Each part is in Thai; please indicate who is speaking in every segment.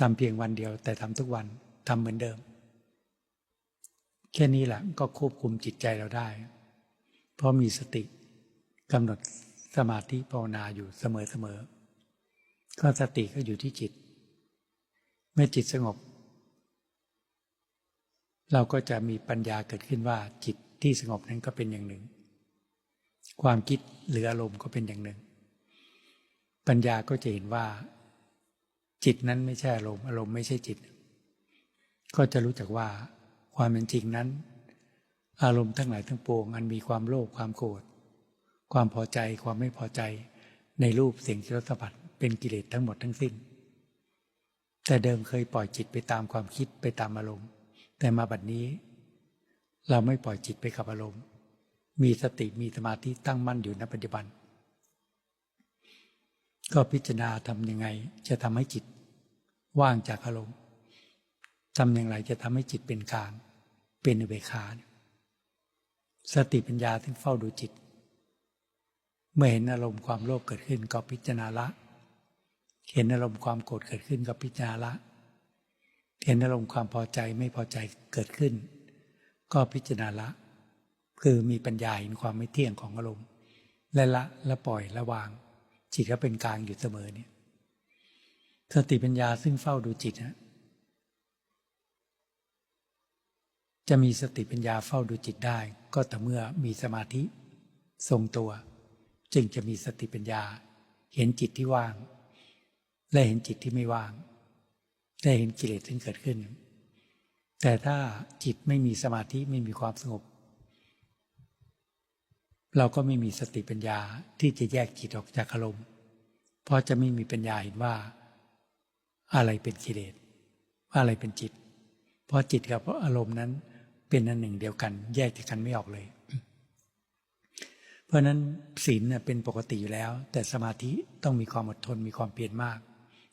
Speaker 1: ทำเพียงวันเดียว แต่ทำทุกวันทำเหมือนเดิม แค่นี้แหละก็ควบคุมจิตใจเราได้ เพราะมีสติกำหนดสมาธิภาวนาอยู่เสมอๆก็สติก็อยู่ที่จิต เมื่อจิตสงบ เราก็จะมีปัญญาเกิดขึ้นว่าจิตที่สงบนั้นก็เป็นอย่างหนึ่ง ความคิดหรืออารมณ์ก็เป็นอย่างหนึ่ง ปัญญาก็จะเห็นว่า จิตนั้นไม่ใช่อารมณ์อารมณ์ไม่ใช่จิต ก็จะรู้จักว่าความเป็นจริงนั้น อารมณ์ทั้งหลายทั้งปวงอันมีความโลภความโกรธความพอใจความไม่พอใจในรูปเสียงที่รสผัสเป็นกิเลสทั้งหมดทั้งสิ้น แต่เดิมเคยปล่อยจิตไปตามความคิดไปตามอารมณ์ แต่มาบัดนี้ เราไม่ปล่อยจิตไปกับอารมณ์ มีสติมีสมาธิตั้งมั่นอยู่ในปัจจุบัน ก็พิจารณาทำยังไง จะทำให้จิต ว่างจากอารมณ์ทำอย่างไรจะทำให้จิตเป็นกลางเป็นอุเบกขาสติปัญญาที่เฝ้าดูจิต เมื่อเห็นอารมณ์ความโลภเกิดขึ้นก็พิจารณาละ เห็นอารมณ์ความโกรธเกิดขึ้นก็พิจารณาละ เห็นอารมณ์ความพอใจไม่พอใจเกิดขึ้น ก็พิจารณาละ คือมีปัญญาเห็นความไม่เที่ยงของอารมณ์และละและปล่อยละวาง จิตก็เป็นกลางอยู่เสมอเนี่ยสติปัญญาซึ่งเฝ้าดูจิตนะจะมีสติปัญญาเฝ้าดูจิตได้ ก็แต่เมื่อมีสมาธิทรงตัว จึงจะมีสติปัญญา เห็นจิตที่ว่าง และเห็นจิตที่ไม่ว่างได้เห็นกิเลสที่เกิดขึ้น แต่ถ้าจิตไม่มีสมาธิไม่มีความสงบ เราก็ไม่มีสติปัญญาที่จะแยกจิตออกจากอารมณ์ เพราะจะไม่มีปัญญาเห็นว่า อะไรเป็นกิเลสอะไรเป็นจิต เพราะจิตกับอารมณ์นั้นเป็นอันหนึ่งเดียวกัน แยกจากกันไม่ออกเลย เพราะนั้นศีลเป็นปกติอยู่แล้ว แต่สมาธิต้องมีความอดทนมีความเปลี่ยนมาก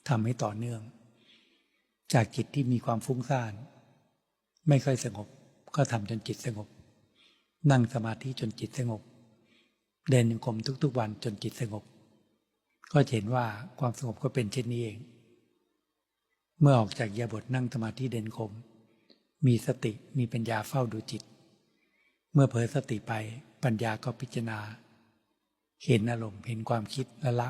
Speaker 1: ทำให้ต่อเนื่อง จากจิตที่มีความฟุ้งซ่าน ไม่ค่อยสงบ ก็ทำจนจิตสงบ นั่งสมาธิจนจิตสงบ เดินยังกรมทุก ๆ วันจนจิตสงบ ก็เห็นว่าความสงบก็เป็นเช่นนี้เอง เมื่อออกจากยาบทนั่งสมาธิเดินกรมมีสติมีปัญญาเฝ้าดูจิต เมื่อเผลอสติไปปัญญาก็พิจารณา เห็นอารมณ์เห็นความคิดและละ